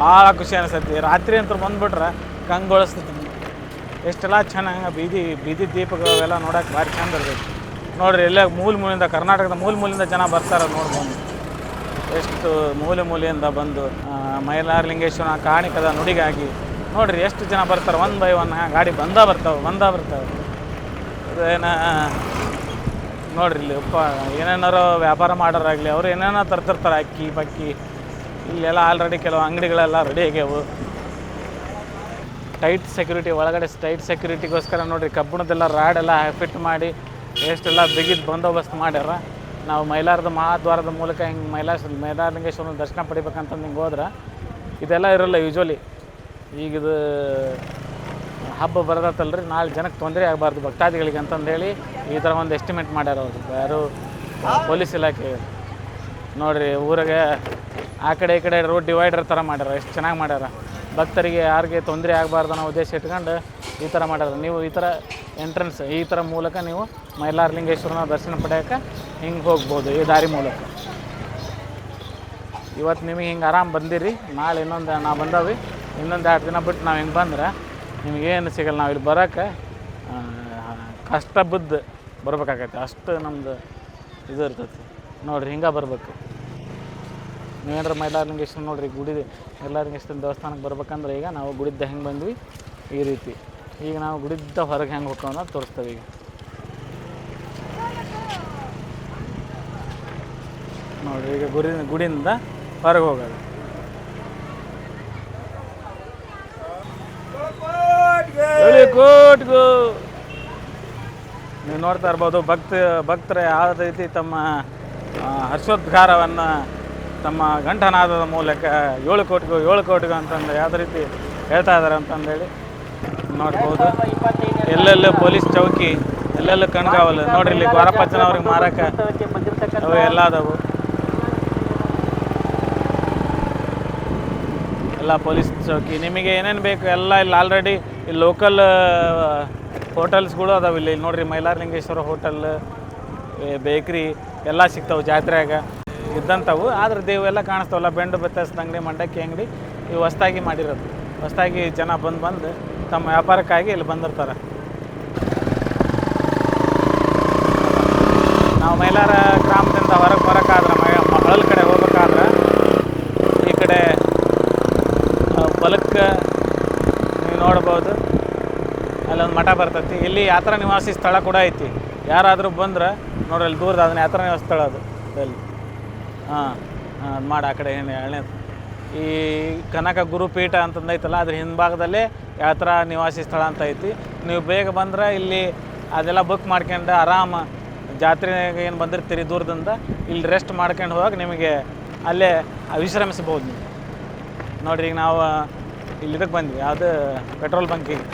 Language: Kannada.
ಭಾಳ ಖುಷಿ ಅನಿಸ್ತೈತಿ. ರಾತ್ರಿ ಅಂತ ಬಂದ್ಬಿಟ್ರೆ ಕಂಗೊಳಿಸ್ತೈತಿ ಎಷ್ಟೆಲ್ಲ ಚೆನ್ನಾಗಿ ಬೀದಿ ಬೀದಿ ದೀಪಗಳು ಅವೆಲ್ಲ ನೋಡೋಕೆ ಭಾರಿ ಚಂದ ಇರ್ತೈತಿ ನೋಡ್ರಿ ಎಲ್ಲ ಮೂಲ ಮೂಲಿಂದ, ಕರ್ನಾಟಕದ ಮೂಲ ಮೂಲಿಂದ ಜನ ಬರ್ತಾರೆ ನೋಡ್ಬೋದು. ಎಷ್ಟು ಮೂಲೆ ಮೂಲೆಯಿಂದ ಬಂದು ಮೈಲಾರ ಲಿಂಗೇಶ್ವರ ಕಾಣಿಕದ ನುಡಿಗಾಗಿ. ನೋಡ್ರಿ, ಎಷ್ಟು ಜನ ಬರ್ತಾರೆ. ಒನ್ ಬೈ ಒನ್ ಗಾಡಿ ಬಂದ ಬರ್ತಾವೆ ಬಂದ ಬರ್ತಾವೆ. ಅದೇನ, ನೋಡ್ರಿ ಇಲ್ಲಿ, ಉಪ್ಪ, ಏನೇನಾರು ವ್ಯಾಪಾರ ಮಾಡೋರಾಗಲಿ, ಅವ್ರು ಏನೇನೋ ತರ್ತಿರ್ತಾರೆ, ಅಕ್ಕಿ, ಪಕ್ಕಿ. ಇಲ್ಲೆಲ್ಲ ಆಲ್ರೆಡಿ ಕೆಲವು ಅಂಗಡಿಗಳೆಲ್ಲ ರೆಡಿ ಆಗ್ಯಾವು. ಟೈಟ್ ಸೆಕ್ಯೂರಿಟಿ ಒಳಗಡೆ ಟೈಟ್ ಸೆಕ್ಯೂರಿಟಿಗೋಸ್ಕರ ನೋಡಿರಿ ಕಬ್ಬಿಣದೆಲ್ಲ ರಾಡೆಲ್ಲ ಫಿಟ್ ಮಾಡಿ ಎಷ್ಟೆಲ್ಲ ಬಿಗಿದು ಬಂದೋಬಸ್ತ್ ಮಾಡ್ಯಾರ. ನಾವು ಮೈಲಾರದ ಮಹಾದ್ವಾರದ ಮೂಲಕ ಹಿಂಗೆ ಮೈಲಾರ ಮೈಲಾರಲಿಂಗೇಶ್ವರನ ದರ್ಶನ ಪಡಿಬೇಕಂತಂದು ಹಿಂಗೆ ಹೋದ್ರೆ, ಇದೆಲ್ಲ ಇರಲ್ಲ ಯೂಶ್ವಲಿ ಈಗ ಇದು ಹಬ್ಬ ರೀ ನಾಳೆ ಜನಕ್ಕೆ ತೊಂದರೆ ಆಗಬಾರ್ದು ಭಕ್ತಾದಿಗಳಿಗೆ ಅಂತಂದೇಳಿ ಈ ಥರ ಒಂದು ಎಸ್ಟಿಮೇಟ್ ಮಾಡ್ಯಾರ ಅವರು. ಯಾರು, ಪೊಲೀಸ್ ಇಲಾಖೆ. ನೋಡಿರಿ, ಊರಿಗೆ ಆ ಕಡೆ ಈ ಕಡೆ ರೋಡ್ ಡಿವೈಡರ್ ಥರ ಮಾಡ್ಯಾರ, ಎಷ್ಟು ಚೆನ್ನಾಗಿ ಮಾಡ್ಯಾರ. ಭಕ್ತರಿಗೆ ಯಾರಿಗೆ ತೊಂದರೆ ಆಗಬಾರ್ದು ಅನ್ನೋ ಉದ್ದೇಶ ಇಟ್ಕೊಂಡು ಈ ಥರ ಮಾಡ್ಯಾರ. ನೀವು ಈ ಥರ ಎಂಟ್ರೆನ್ಸ್ ಈ ಥರ ಮೂಲಕ ನೀವು ಮೈಲಾರಲಿಂಗೇಶ್ವರನ ದರ್ಶನ ಪಡೆಯೋಕೆ ಹಿಂಗೆ ಹೋಗ್ಬೋದು, ಈ ದಾರಿ ಮೂಲಕ. ಇವತ್ತು ನಿಮಗೆ ಹಿಂಗೆ ಆರಾಮ್ ಬಂದಿರಿ, ನಾಳೆ ಇನ್ನೊಂದು, ನಾ ಬಂದವಿ ಇನ್ನೊಂದು ಎರಡು ದಿನ ಬಿಟ್ಟು ನಾವು ಹಿಂಗೆ ಬಂದ್ರೆ ನಿಮಗೇನು ಸಿಗಲ್ಲ, ನಾವು ಇಲ್ಲಿ ಬರೋಕೆ ಕಷ್ಟ ಬಿದ್ದು ಬರ್ಬೇಕಾಗತ್ತೆ. ಅಷ್ಟು ನಮ್ಮದು ಇದು ಇರ್ತೈತಿ. ನೋಡ್ರಿ, ಹಿಂಗೆ ಬರ್ಬೇಕು. ನೀವೇನಾರ ಮೈಲಾರಲಿಂಗೇಶ್ವರ ನೋಡ್ರಿ ಗುಡಿ ಮೈಲಾರಲಿಂಗೇಶ್ವರ ದೇವಸ್ಥಾನಕ್ಕೆ ಬರ್ಬೇಕಂದ್ರೆ ಈಗ ನಾವು ಗುಡಿದ್ದ ಹೆಂಗೆ ಬಂದ್ವಿ? ಈ ರೀತಿ. ಈಗ ನಾವು ಗುಡಿದ್ದ ಹೊರಗೆ ಹೆಂಗೆ ಹೋಗ್ತಾವ ಅನ್ನೋದು ತೋರಿಸ್ತೇವೆ ಈಗ. ನೋಡಿರಿ, ಈಗ ಗುಡಿ, ಗುಡಿಯಿಂದ ಹೊರಗೆ ಹೋಗೋದು. ನೀವು ನೋಡ್ತಾ ಇರ್ಬೋದು, ಭಕ್ತ, ಭಕ್ತರ ಯಾವ ರೀತಿ ತಮ್ಮ ಹರ್ಷೋದ್ಗಾರವನ್ನು ತಮ್ಮ ಗಂಟನಾದದ ಮೂಲಕ ಏಳು ಕೋಟಿಗೂ ಏಳು ಕೋಟಿಗೂ ಅಂತಂದು ಯಾವ ರೀತಿ ಹೇಳ್ತಾ ಇದ್ದಾರೆ ಅಂತಂದೇಳಿ ನೋಡ್ಬೋದು. ಎಲ್ಲೆಲ್ಲೂ ಪೊಲೀಸ್ ಚೌಕಿ, ಎಲ್ಲೆಲ್ಲೂ ಕಣ್ಗಾವಲು. ನೋಡ್ರಿ, ಇಲ್ಲಿ ಗೋರಪ್ಪಚ್ಚನವ್ರಿಗೆ ಮಾರಕ ಅವು ಎಲ್ಲ ಅದಾವು ಎಲ್ಲ ಪೊಲೀಸ್ ಚೌಕಿ. ನಿಮಗೆ ಏನೇನು ಬೇಕು ಎಲ್ಲ ಇಲ್ಲಿ ಆಲ್ರೆಡಿ ಇಲ್ಲಿ ಲೋಕಲ್ ಹೋಟೆಲ್ಸ್ಗಳು ಅದಾವೆ ಇಲ್ಲಿ. ನೋಡ್ರಿ, ಮೈಲಾರಲಿಂಗೇಶ್ವರ ಹೋಟೆಲ್ ಬೇಕ್ರಿ ಎಲ್ಲ ಸಿಗ್ತಾವೆ ಜಾತ್ರೆಯಾಗ. ಇದ್ದಂಥವು. ಆದ್ರೆ ದೇವೆಲ್ಲ ಕಾಣಿಸ್ತಾವಲ್ಲ, ಬೆಂಡು ಬೆತ್ತಸ್ದ ಅಂಗಡಿ, ಮಂಡಕ್ಕಿ ಅಂಗಡಿ, ಇವು ಹೊಸ್ದಾಗಿ ಮಾಡಿರೋದು. ಹೊಸ್ದಾಗಿ ಜನ ಬಂದು ಬಂದು ತಮ್ಮ ವ್ಯಾಪಾರಕ್ಕಾಗಿ ಇಲ್ಲಿ ಬಂದಿರ್ತಾರೆ. ನಾವು ಮೈಲಾರ ಗ್ರಾಮದಿಂದ ಹೊರಗೆ ಬರೋಕ್ಕಾದ್ರೆ, ಮೈ ಹೊಳಲ್ ಕಡೆ ಹೋಗ್ಬೇಕಾದ್ರೆ, ಈ ಕಡೆ ಬಲಕ್ಕೆ ನೀವು ನೋಡ್ಬೋದು. ಅಲ್ಲೊಂದು ಮಠ ಬರ್ತೈತಿ. ಇಲ್ಲಿ ಯಾತ್ರಾ ನಿವಾಸಿ ಸ್ಥಳ ಕೂಡ ಐತಿ. ಯಾರಾದರೂ ಬಂದ್ರೆ ನೋಡ್ರಿ, ಅಲ್ಲಿ ದೂರದ ಅದನ್ನ ಯಾತ್ರಾ ನಿವಾಸ ಸ್ಥಳ ಅದು, ಅಲ್ಲಿ. ಹಾಂ ಹಾಂ ಮಾಡಿ ಆ ಕಡೆ ಏನು ಎರಡನೇ ಈ ಕನಕ ಗುರುಪೀಠ ಅಂತಂದು ಐತಲ್ಲ ಅದ್ರ ಹಿಂಭಾಗದಲ್ಲೇ ಯಾತ್ರಾ ನಿವಾಸಿ ಸ್ಥಳ ಅಂತ ಐತಿ. ನೀವು ಬೇಗ ಬಂದ್ರೆ ಇಲ್ಲಿ ಅದೆಲ್ಲ ಬುಕ್ ಮಾಡ್ಕೊಂಡು ಆರಾಮ ಜಾತ್ರೆಗೆ ಏನು ಬಂದಿರ್ತೀರಿ ದೂರದಿಂದ, ಇಲ್ಲಿ ರೆಸ್ಟ್ ಮಾಡ್ಕೊಂಡು ಹೋಗಿ ನಿಮಗೆ ಅಲ್ಲೇ ವಿಶ್ರಮಿಸ್ಬೋದು ನೀವು. ನೋಡಿರಿ ಈಗ ನಾವು ಇಲ್ಲಿ ಇದಕ್ಕೆ ಬಂದ್ವಿ, ಯಾವುದು ಪೆಟ್ರೋಲ್ ಬಂಕಿಗೆ